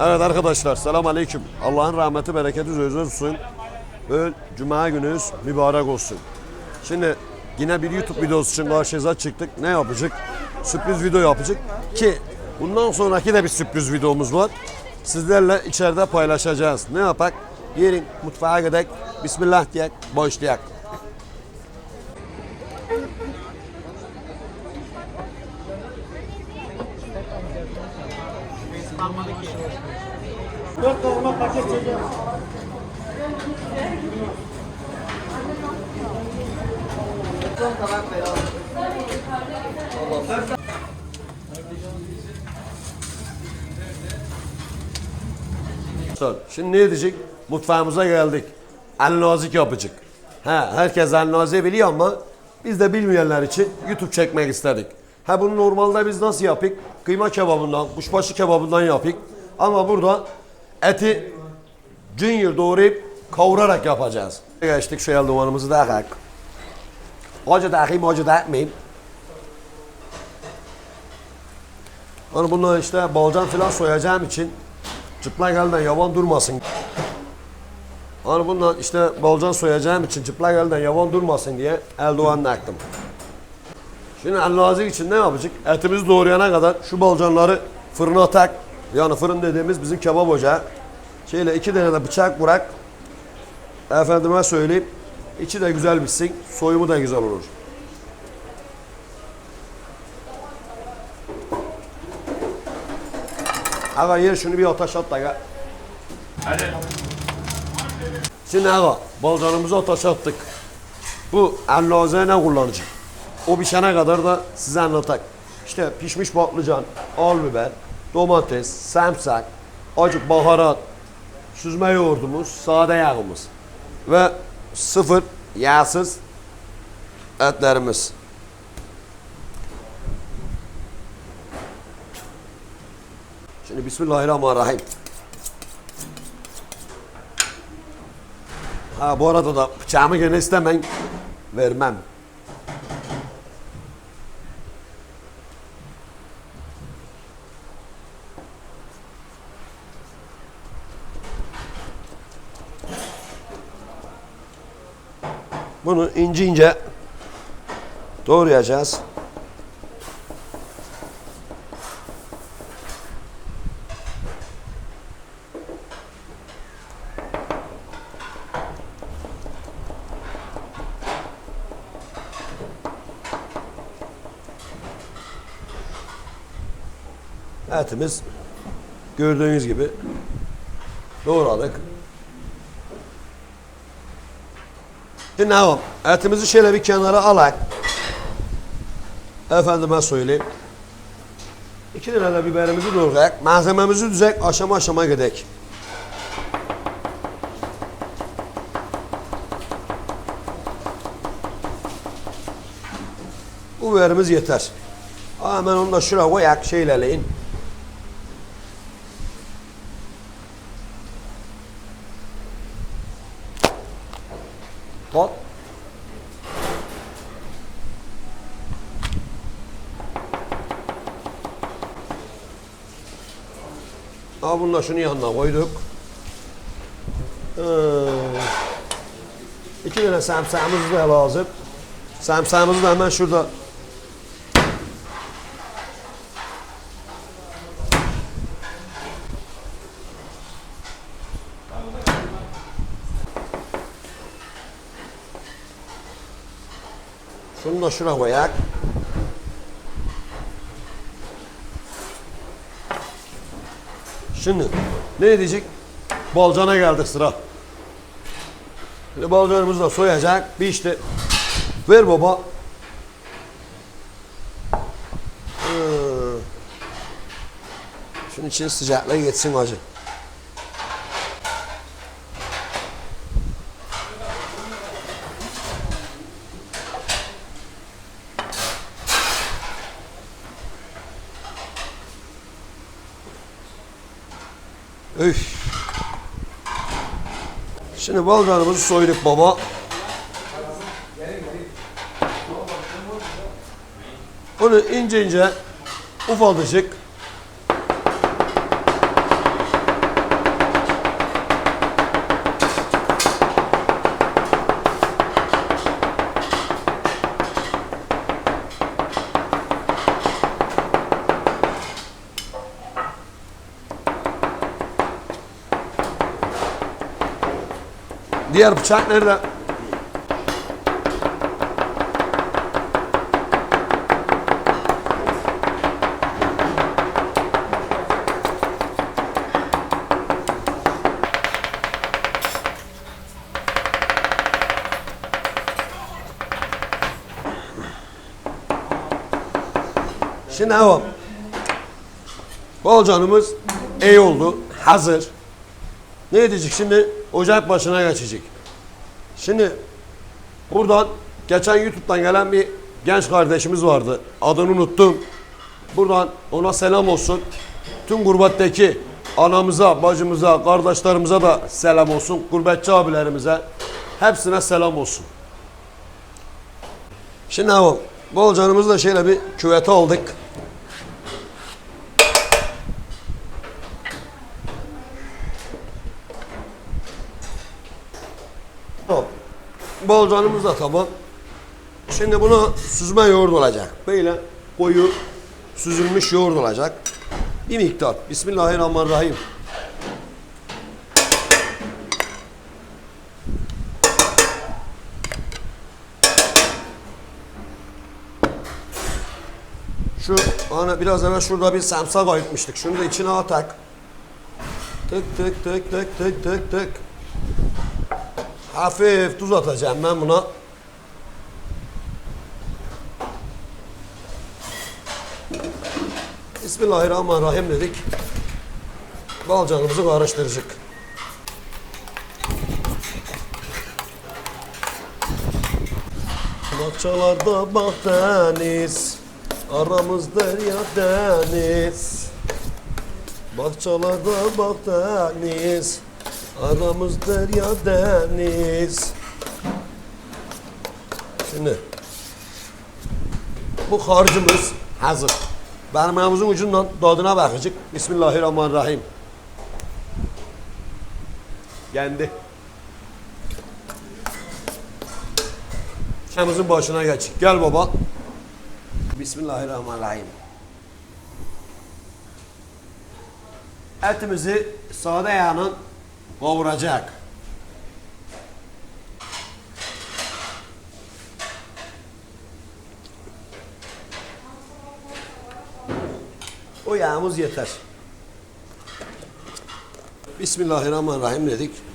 Evet arkadaşlar selam aleyküm. Allah'ın rahmeti bereketi üzerinize olsun. Bugün Cuma gününüz mübarek olsun. Şimdi yine bir YouTube videosu için karşınıza çıktık. Ne yapacak? Sürpriz video yapacak ki bundan sonraki de bir sürpriz videomuz var. Sizlerle içeride paylaşacağız. Ne yapak? Yerin mutfağa gidelim. Bismillah diyek, başlayak. Dört kavurma paket çekiyor. Son. Şimdi ne diyecek? Mutfağımıza geldik. El nazik yapacak. Ha, herkes el nazik biliyor ama biz de bilmeyenler için YouTube çekmek istedik. Ha bunu normalde biz nasıl yapık? Kıyma kebabından, kuşbaşı kebabından yapık. Ama burada eti junior doğrayıp kavurarak yapacağız. Geçtik şu eldivanımızı da yakak. Acı takayım, acı takmayayım. Hani bundan işte balcan falan soyacağım için çıplak elden yavan durmasın. Hani bundan işte balcan soyacağım için çıplak elden yavan durmasın diye eldivan taktım. Şimdi el nazik için ne yapacak? Etimizi doğrayana kadar şu balcanları fırına tak. Yani fırın dediğimiz bizim kebap ocağı. Şöyle iki tane de bıçak bırak. Efendime söyleyeyim. içi de güzel bitsin. Soyumu da güzel olur. Aga yer şunu bir ateş at da gel. Şimdi aga balcanımızı ateş attık. Bu ellazeye ne kullanacak? O pişene kadar da size anlatak. İşte pişmiş patlıcan, al biber, domates, sarımsak, acık baharat, süzme yoğurdumuz, sade yağımız ve sıfır yağsız etlerimiz. Şimdi Bismillahirrahmanirrahim. Ha bu arada da bıçağımı gene istemeyin. Vermem. Bunu ince ince doğrayacağız. Etimiz gördüğünüz gibi doğradık. Ne yapalım? Etimizi şöyle bir kenara alak. Efendime söyleyeyim. İki tane de biberimizi doğrayak. Malzememizi düzek aşama aşama gidek. Bu biberimiz yeter. Hemen onu da şuraya koyak şeyleleyin. Aa bunu da şunun yanına koyduk. Ee, iki tane samsağımız da lazım. Samsağımızı da hemen şurada Şunu da şuna koyak. Şimdi ne diyecek? Balcana geldik sıra. Şimdi balcanımızı da soyacak. Bir işte ver baba. Ee, Şunun için sıcaklığı geçsin acı. Üf. Şimdi balcanımızı soyduk baba. Bunu ince ince ufaltacak Diğer bıçak nerede? Şimdi devam. Bolcanımız iyi oldu. Hazır. Ne edecek şimdi? Ocak başına geçecek. Şimdi buradan geçen YouTube'dan gelen bir genç kardeşimiz vardı. Adını unuttum. Buradan ona selam olsun. Tüm gurbetteki anamıza, bacımıza, kardeşlerimize de selam olsun. Gurbetçi abilerimize hepsine selam olsun. Şimdi devam. Bolcanımızı da şöyle bir küvete aldık. Tamam. Bolcanımız da tamam. Şimdi buna süzme yoğurt olacak. Böyle koyu süzülmüş yoğurt olacak. Bir miktar. Bismillahirrahmanirrahim. Şu hani biraz evvel şurada bir samsak ayıtmıştık. Şunu da içine atak. Tık tık tık tık tık tık tık. Hafif tuz atacağım ben buna. Bismillahirrahmanirrahim dedik. Balcanımızı karıştıracak. Bahçelerde bak deniz, aramız derya deniz. Bahçelerde bak deniz, aramız derya deniz. Şimdi bu harcımız hazır. Parmağımızın ucundan tadına bakacak. Bismillahirrahmanirrahim. Geldi. Çamımızın başına geç. Gel baba. Bismillahirrahmanirrahim. Etimizi sade yağının kavuracak. O yağımız yeter. Bismillahirrahmanirrahim dedik.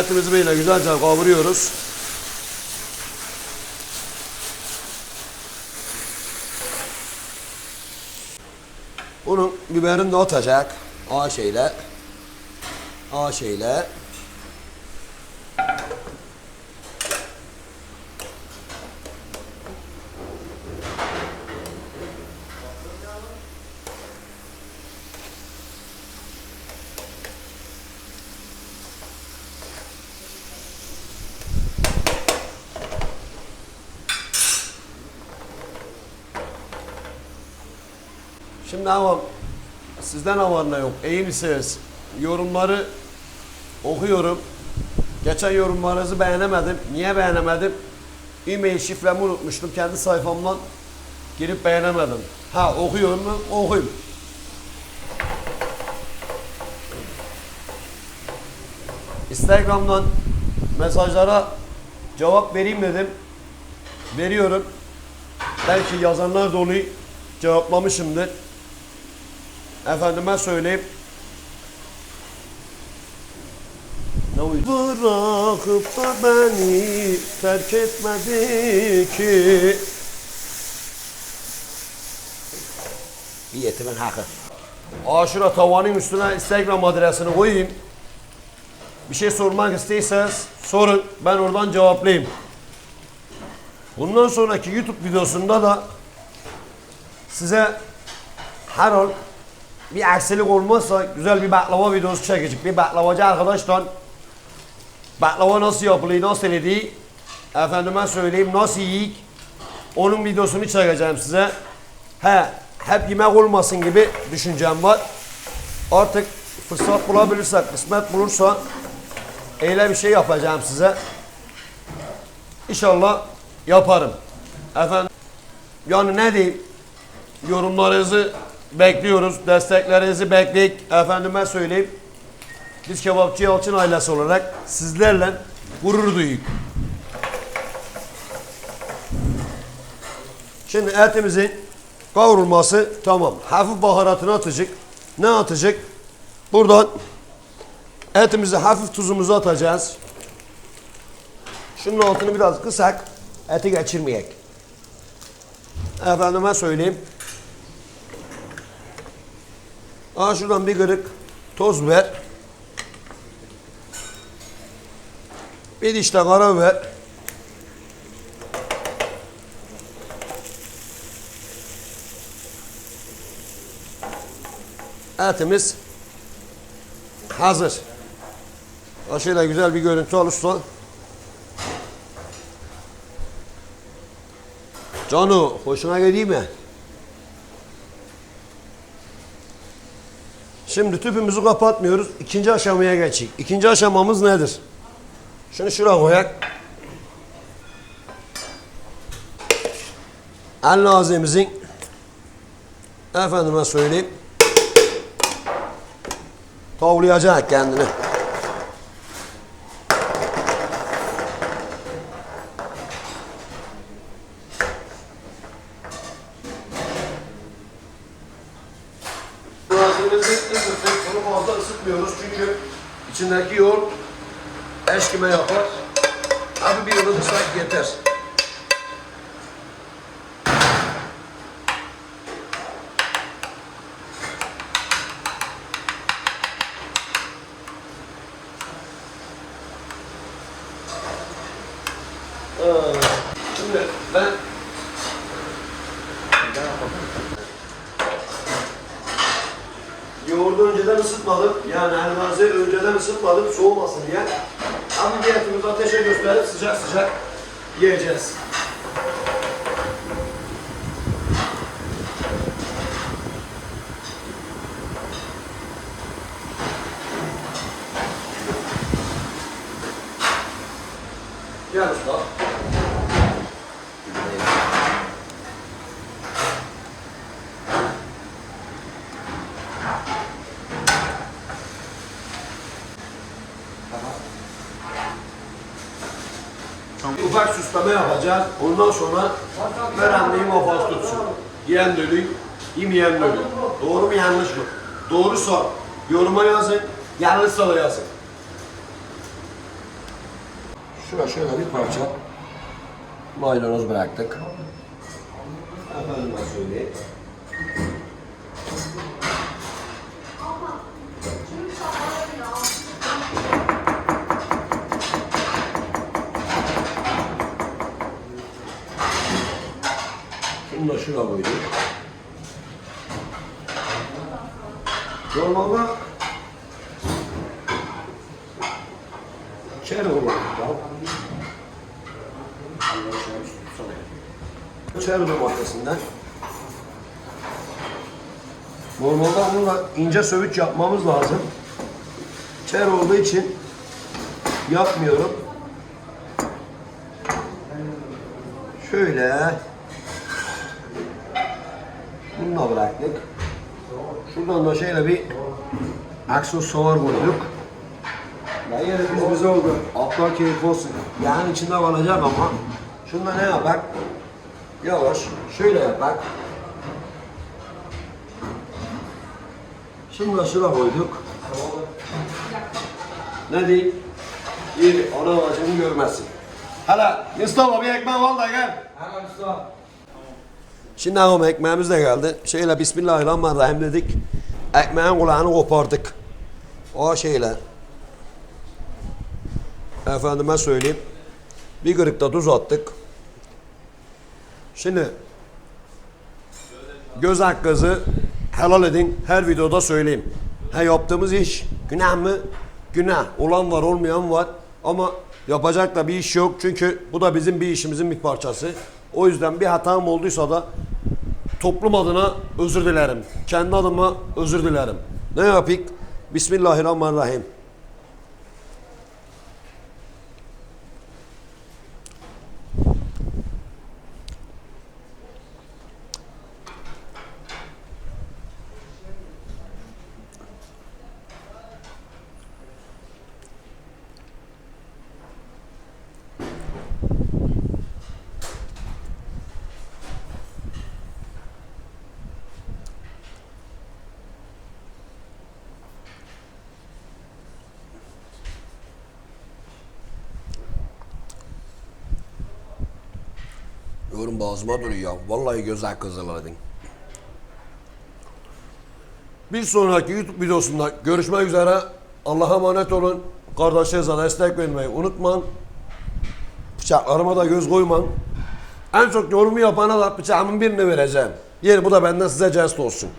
Etimizi böyle güzelce kavuruyoruz. Bunun biberini de atacak. A şeyle. Şimdi ama sizden havanla yok. İyi misiniz? Yorumları okuyorum. Geçen yorumlarınızı beğenemedim. Niye beğenemedim? E-mail şifremi unutmuştum. Kendi sayfamdan girip beğenemedim. Ha okuyorum mu? Okuyayım. Instagram'dan mesajlara cevap vereyim dedim. Veriyorum. Belki yazanlar da oluyor. Cevaplamışımdır. Efendime uydu? Bırakıp da beni terk etmedi ki. Bir yetimin hakkı. Aşura tavanın üstüne Instagram adresini koyayım. Bir şey sormak istiyorsanız sorun. Ben oradan cevaplayayım. Bundan sonraki YouTube videosunda da size her an bir aksilik olmazsa güzel bir baklava videosu çekecek. Bir baklavacı arkadaştan baklava nasıl yapılıyor, nasıl edildiği Efendime söyleyeyim nasıl yiyik. Onun videosunu çekeceğim size. He, hep yemek olmasın gibi düşüncem var. Artık fırsat bulabilirsek, kısmet bulursa öyle bir şey yapacağım size. İnşallah yaparım. Efendim, yani ne diyeyim? Yorumlarınızı bekliyoruz, desteklerinizi bekleyip efendime söyleyeyim. Biz Kebapçı Yalçın ailesi olarak sizlerle gurur duyuyoruz. Şimdi etimizin kavrulması tamam. Hafif baharatını atacak. Ne atacak? Buradan etimizi hafif tuzumuzu atacağız. Şunun altını biraz kısak. Eti geçirmeyek. Efendime söyleyeyim. Aa şuradan bir kırık toz biber. Bir diş de karabiber. Etimiz hazır. Aşıyla güzel bir görüntü olursa. Canu hoşuna gidiyor mi? Şimdi tüpümüzü kapatmıyoruz. İkinci aşamaya geçik. İkinci aşamamız nedir? Şunu şuraya koyak. El nazemizin efendime söyleyeyim tavlayacak kendini. Malzememizi ısıttık. Bunu fazla ısıtmıyoruz çünkü içindeki yoğurt eşkime yapar. Abi bir ılıtırsak yeter. Ee, Şimdi ben Yoğurdu önceden ısıtmadım. Yani helvazı önceden ısıtmadım soğumasın diye. Ama diyetimizi ateşe gösterip sıcak sıcak yiyeceğiz. Gel usta. Süsleme yapacağız. Ondan sonra merendeyi mafaz tutsun. Yiyen dölü, yemeyen dölü. Doğru mu yanlış mı? Doğruysa yoruma yazın, yanlışsa da yazın. Şuraya şöyle bir parça maydanoz bıraktık. Efendime söyleyeyim. Şunu da şuraya koyduk. Normalde çer olur. Çer domatesinden. Normalde bununla ince sövüç yapmamız lazım. Çer olduğu için yapmıyorum. Şöyle bunu da bıraktık. Şuradan da şöyle bir aksesuar koyduk. Ya yerimiz bize oldu. Atlar keyif olsun. Yağın içinde kalacak ama şunda ne yapak? Yavaş. Şöyle yapak. Şunu da şuraya koyduk. Ne diyeyim? Bir ana bacını görmesin. Hala Mustafa bir ekmek al da gel. Şimdi ağam ekmeğimiz de geldi. Şöyle Bismillahirrahmanirrahim dedik. Ekmeğin kulağını kopardık. O şeyle. Efendime söyleyeyim. Bir kırık tuz attık. Şimdi göz hakkınızı helal edin. Her videoda söyleyeyim. Ha yaptığımız iş günah mı? Günah. Olan var olmayan var. Ama yapacak da bir iş yok. Çünkü bu da bizim bir işimizin bir parçası. O yüzden bir hatam olduysa da toplum adına özür dilerim. Kendi adıma özür dilerim. Ne yapayım? Bismillahirrahmanirrahim. Yorum boğazıma duruyor. Vallahi güzel kızıladın. Bir sonraki YouTube videosunda görüşmek üzere. Allah'a emanet olun. Kardeşlerinize destek vermeyi unutmayın. Bıçaklarıma da göz koymayın. En çok yorumu yapana da bıçağımın birini vereceğim. Yer bu da benden size jest olsun.